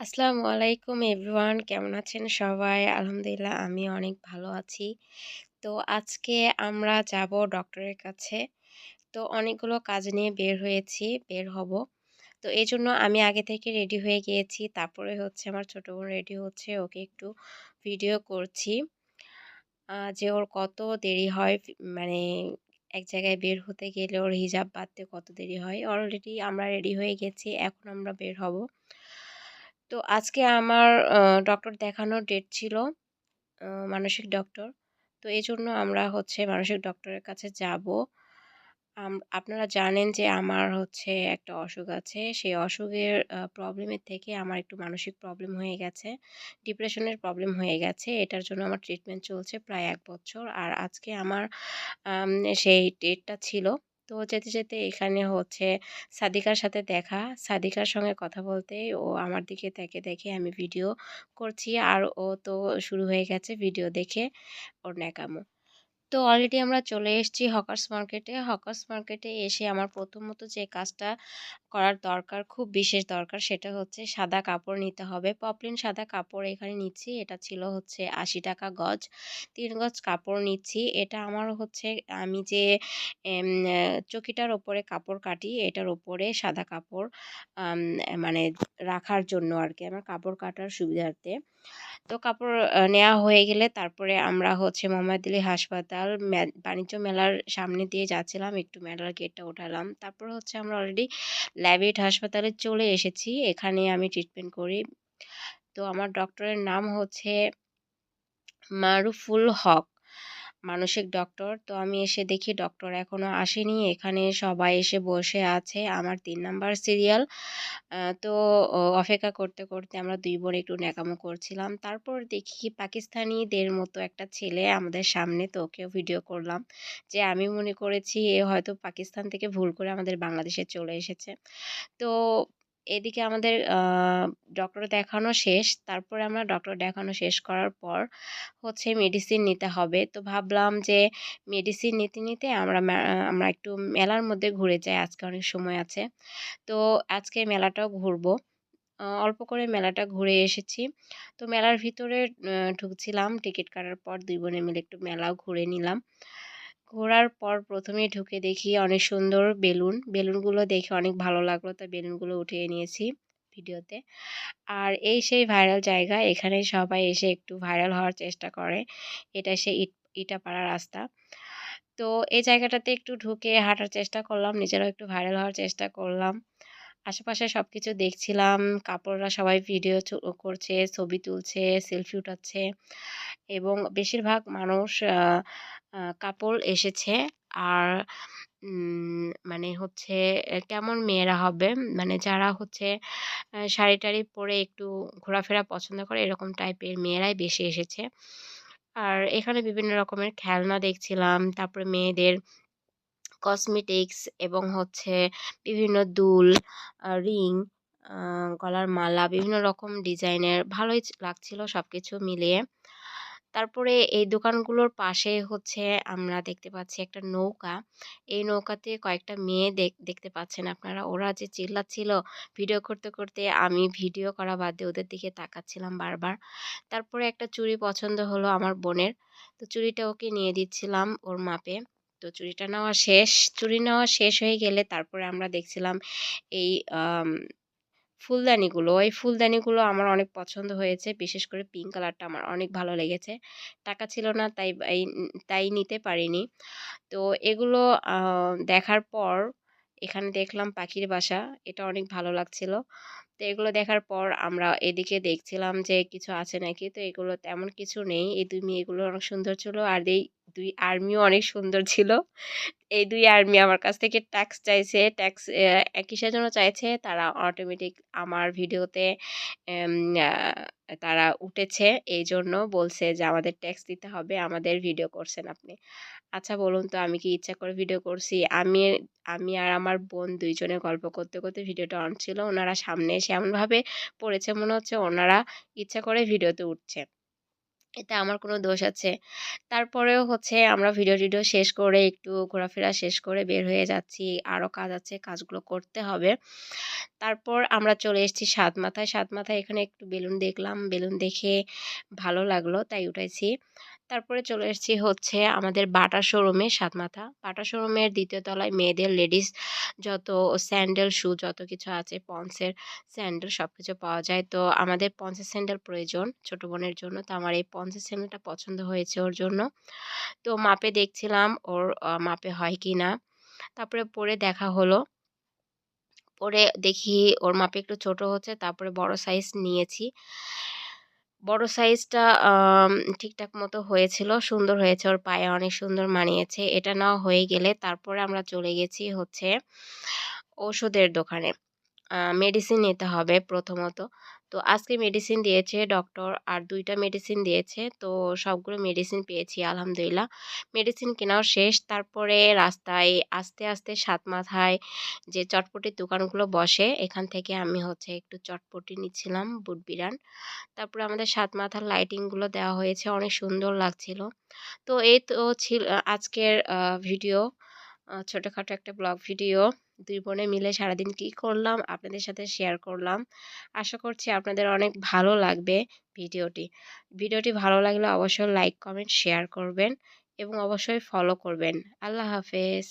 আসসালামু আলাইকুম এভরিওয়ান কেমন আছেন সবাই? আলহামদুলিল্লাহ আমি অনেক ভালো আছি। তো আজকে আমরা যাব ডক্টরের কাছে। তো অনেকগুলো কাজ নিয়ে বের হয়েছি, বের হব। তো এই জন্য আমি আগে থেকে রেডি হয়ে গিয়েছি। তারপরে হচ্ছে আমার ছোটো বোন রেডি হচ্ছে, ওকে একটু ভিডিও করছি। যে ওর কত দেরি হয় মানে এক জায়গায় বের হতে গেলে ওর হিজাব বাঁধতে কত দেরি হয়। অলরেডি আমরা রেডি হয়ে গেছি। এখন আমরা বের হব। তো আজকে আমার ডক্টর দেখানোর ডেট ছিল, মানসিক ডক্টর। তো এই জন্য আমরা হচ্ছে মানসিক ডক্টরের কাছে যাব। আপনারা জানেন যে আমার হচ্ছে একটা অসুখ আছে। সেই অসুখের প্রবলেমের থেকে আমার একটু মানসিক প্রবলেম হয়ে গেছে। ডিপ্রেশনের প্রবলেম হয়ে গেছে। এটার জন্য আমার ট্রিটমেন্ট চলছে প্রায় এক বছর। আর আজকে আমার সেই ডেটটা ছিল। তো যেতে, যেতে এখানে হচ্ছে সাদিকার সাথে দেখা। সাদিকার সঙ্গে কথা বলতে ও আমার দিকে তাকে দেখে আমি ভিডিও করছি। আর ও তো শুরু হয়ে গেছে ভিডিও দেখে ওর ন্যাকামো। তো অলরেডি আমরা চলে এসেছি হকার্স মার্কেটে। হকার্স মার্কেটে এসে আমার প্রথমত যে কাজটা করার দরকার, খুব বিশেষ দরকার সেটা হচ্ছে সাদা কাপড় নিতে হবে। পপলিন সাদা কাপড় এখানে নিচ্ছি। এটা ছিল হচ্ছে ৳৮০ গজ। তিন গজ কাপড় নিচ্ছি। এটা আমার হচ্ছে আমি যে চকিটার উপরে কাপড় কাটি, এটার ওপরে সাদা কাপড় মানে রাখার জন্য আর কি আমার কাপড় কাটার সুবিধার্থে। তো কাপড় নেওয়া হয়ে গেলে তারপরে আমরা হচ্ছে মোহাম্মদলি হাসপাতাল বাণিজ্য মেলার সামনে দিয়ে যাচ্ছিলাম। একটু মেলার গেটটা উঠালাম। তারপরে হচ্ছে আমরা অলরেডি ল্যাবেট হাসপাতালে চলে এসেছি। এখানে আমি ট্রিটমেন্ট করি। তো আমার ডক্টরের নাম হচ্ছে মারুফুল হক। মানসিক ডক্টর। তো আমি এসে দেখি ডক্টর এখনও আসেনি। এখানে সবাই এসে বসে আছে। আমার তিন নাম্বার সিরিয়াল। তো অপেক্ষা করতে, করতে আমরা দুই বোন একটু ন্যাকামো করছিলাম। তারপর দেখি পাকিস্তানিদের মতো একটা ছেলে আমাদের সামনে তো ওকেও ভিডিও করলাম। যে আমি মনে করেছি এ হয়তো পাকিস্তান থেকে ভুল করে আমাদের বাংলাদেশে চলে এসেছে। তো এদিকে আমাদের ডক্টর দেখানো শেষ। তারপরে আমরা ডক্টর দেখানো শেষ করার পর হচ্ছে মেডিসিন নিতে হবে। তো ভাবলাম যে মেডিসিন নিতে, নিতে আমরা আমরা একটু মেলার মধ্যে ঘুরে যাই। আজকে অনেক সময় আছে। তো আজকে মেলাটাও ঘুরবো। অল্প করে মেলাটা ঘুরে এসেছি। তো মেলার ভিতরে ঢুকছিলাম। টিকিট কাটার পর দুই বোনে মিলে একটু মেলাও ঘুরে নিলাম। ঘোরার পর প্রথমে ঢুকে দেখি অনেক সুন্দর বেলুন। বেলুনগুলো দেখে অনেক ভালো লাগল। তাই বেলুনগুলো উঠিয়ে নিয়েছি ভিডিওতে। আর এই সেই ভাইরাল জায়গা। এখানে সবাই এসে একটু ভাইরাল হওয়ার চেষ্টা করে। এটা সেই ইট ইটাপাড়া রাস্তা। তো এই জায়গাটাতে একটু ঢুকে হাঁটার চেষ্টা করলাম। নিজেরাও একটু ভাইরাল হওয়ার চেষ্টা করলাম। আশেপাশে সব কিছু দেখছিলাম। কাপড়রা সবাই ভিডিও করছে, ছবি তুলছে, সেলফি উঠাচ্ছে এবং বেশিরভাগ মানুষ কাপল এসেছে। আর মানে হচ্ছে কেমন মেয়েরা হবে, মানে যারা হচ্ছে শাড়ি-টাড়ি পরে একটু ঘোরাফেরা পছন্দ করে এরকম টাইপের মেয়েরাই বেশি এসেছে। আর এখানে বিভিন্ন রকমের খেলনা দেখছিলাম। তারপরে মেয়েদের কসমেটিক্স এবং হচ্ছে বিভিন্ন দুল, রিং, গলার মালা বিভিন্ন রকম ডিজাইনের ভালোই চ সব কিছু মিলিয়ে। তারপরে এই দোকানগুলোর পাশে হচ্ছে আমরা দেখতে পাচ্ছি একটা নৌকা। এই নৌকাতে কয়েকটা মেয়ে দেখ দেখতে পাচ্ছেন আপনারা। ওরা যে চিল্লাচ্ছিল ভিডিও করতে, করতে আমি ভিডিও করা বাদ ওদের দিকে তাকাচ্ছিলাম বারবার। তারপরে একটা চুড়ি পছন্দ হলো আমার বোনের। তো চুড়িটা ওকে নিয়ে দিচ্ছিলাম ওর মাপে। তো চুড়িটা নেওয়া শেষ। চুরি নেওয়া শেষ হয়ে গেলে তারপরে আমরা দেখছিলাম এই ফুলদানিগুলো। ওই ফুলদানিগুলো আমার অনেক পছন্দ হয়েছে। বিশেষ করে পিঙ্ক কালারটা আমার অনেক ভালো লেগেছে। টাকা ছিল না তাই তাই নিতে পারিনি। তো এগুলো দেখার পর এখানে দেখলাম পাখির বাসা। এটা অনেক ভালো লাগছিল। তো এগুলো দেখার পর আমরা এদিকে দেখছিলাম যে কিছু আছে নাকি। তো এগুলো তেমন কিছু নেই। এই দুই মেয়েগুলো অনেক সুন্দর ছিল। আর এই দুই আর্মিও অনেক সুন্দর ছিল। এই দুই আর্মি আমার কাছ থেকে ট্যাক্স চাইছে। ট্যাক্স কিসের জন্য চাইছে তারা অটোমেটিক আমার ভিডিওতে তারা উঠেছে। এই জন্য বলছে যে আমাদের ট্যাক্স দিতে হবে। আমাদের ভিডিও করছেন আপনি। আচ্ছা বলুন তো আমি কি ইচ্ছা করে ভিডিও করছি? আমি আমি আর আমার বোন ২ জনে গল্প করতে, করতে ভিডিওটা অন ছিল। ওনারা সামনে এসে এমনভাবে পড়েছে মনে হচ্ছে ওনারা ইচ্ছা করে ভিডিওতে উঠছে। এতে আমার কোনো দোষ আছে। তারপরেও হচ্ছে আমরা ভিডিও-টিডিও শেষ করে একটু ঘোরাফেরা শেষ করে বের হয়ে যাচ্ছি। আরও কাজ আছে, কাজগুলো করতে হবে। তারপর আমরা চলে এসেছি সাত মাথায় সাত মাথায় এখানে একটু বেলুন দেখলাম। বেলুন দেখে ভালো লাগল তাই উঠাইছি। তারপরে চলে এসেছি হচ্ছে আমাদের বাটা শোরুমে সাত মাথা বাটা শোরুমের দ্বিতীয় তলায় মেয়েদের লেডিস যত স্যান্ডেল, শু যত কিছু আছে পন্সের স্যান্ডেল সব কিছু পাওয়া যায়। তো আমাদের পন্সের স্যান্ডেল প্রয়োজন ছোট বোনের জন্য। তো আমার এই পন্সের স্যান্ডেলটা পছন্দ হয়েছে ওর জন্য। তো মাপে দেখছিলাম ওর মাপে হয় কি না তারপরে পরে দেখা হলো। পরে দেখি ওর মাপে একটু ছোট হচ্ছে, তারপরে বড় সাইজ নিয়েছি। বড় সাইজটা ঠিকঠাক মতো হয়েছিল। সুন্দর হয়েছে। ওর পায়ে অনেক সুন্দর মানিয়েছে। এটা নেওয়া হয়ে গেলে তারপরে আমরা চলে গেছি হচ্ছে ওষুধের দোকানে। মেডিসিন নিতে হবে প্রথমত। তো আজকে মেডিসিন দিয়েছে ডক্টর আর দুইটা মেডিসিন দিয়েছে। তো সবগুলো মেডিসিন পেয়েছি আলহামদুলিল্লাহ। মেডিসিন কেনাও শেষ। তারপরে রাস্তায় আস্তে, আস্তে সাত মাথায় যে চটপটির দোকানগুলো বসে এখান থেকে আমি হচ্ছে একটু চটপটি নিচ্ছিলাম বুট বিরান। তারপরে আমাদের সাত মাথার লাইটিংগুলো দেওয়া হয়েছে অনেক সুন্দর লাগছিল। তো এই তো ছিল আজকের ভিডিও। ছোটোখাটো একটা ব্লগ ভিডিও। ২ বোনে মিলে সারাদিন কি করলাম আপনাদের সাথে শেয়ার করলাম। আশা করছি আপনাদের অনেক ভালো লাগবে ভিডিওটি। ভিডিওটি ভালো লাগলে অবশ্যই লাইক, কমেন্ট, শেয়ার করবেন এবং অবশ্যই ফলো করবেন। আল্লাহ হাফেজ।